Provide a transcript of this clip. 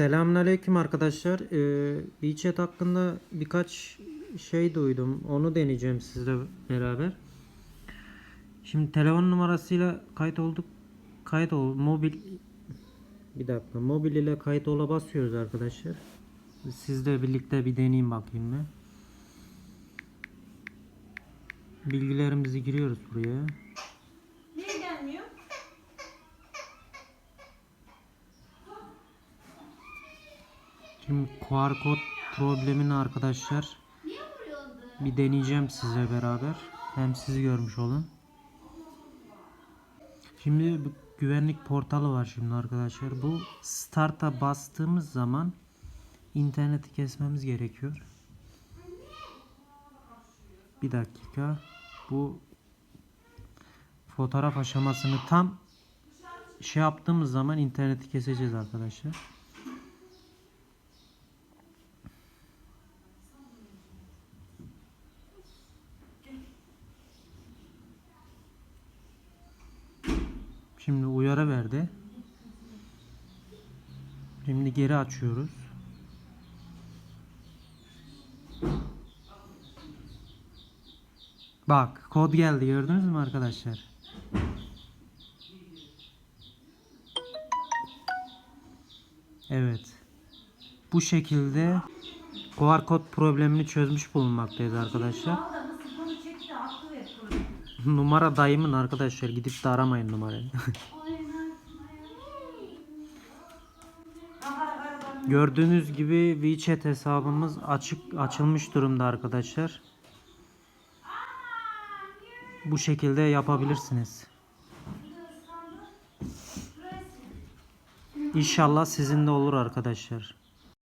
Selamünaleyküm arkadaşlar. Ee, WeChat hakkında birkaç şey duydum. Onu deneyeceğim sizle beraber. Şimdi telefon numarasıyla kayıt olduk. Kayıt ol. Mobil bir dakika. Mobil ile kayıt ola basıyoruz arkadaşlar. Sizle birlikte bir deneyeyim bakayım ben. Bilgilerimizi giriyoruz buraya. Şimdi QR kod problemini arkadaşlar bir deneyeceğim sizle beraber. Hem sizi görmüş olun. Şimdi güvenlik portalı var şimdi arkadaşlar. Bu start'a bastığımız zaman interneti kesmemiz gerekiyor. Bir dakika. Bu fotoğraf aşamasını tam şey yaptığımız zaman interneti keseceğiz arkadaşlar. Şimdi uyarı verdi. Şimdi geri açıyoruz. Bak kod geldi gördünüz mü arkadaşlar? Evet. Bu şekilde QR kod problemini çözmüş bulunmaktayız arkadaşlar. Numara dayımın arkadaşlar gidip de aramayın numarayı. Gördüğünüz gibi WeChat hesabımız açık açılmış durumda arkadaşlar. Bu şekilde yapabilirsiniz. İnşallah sizin de olur arkadaşlar.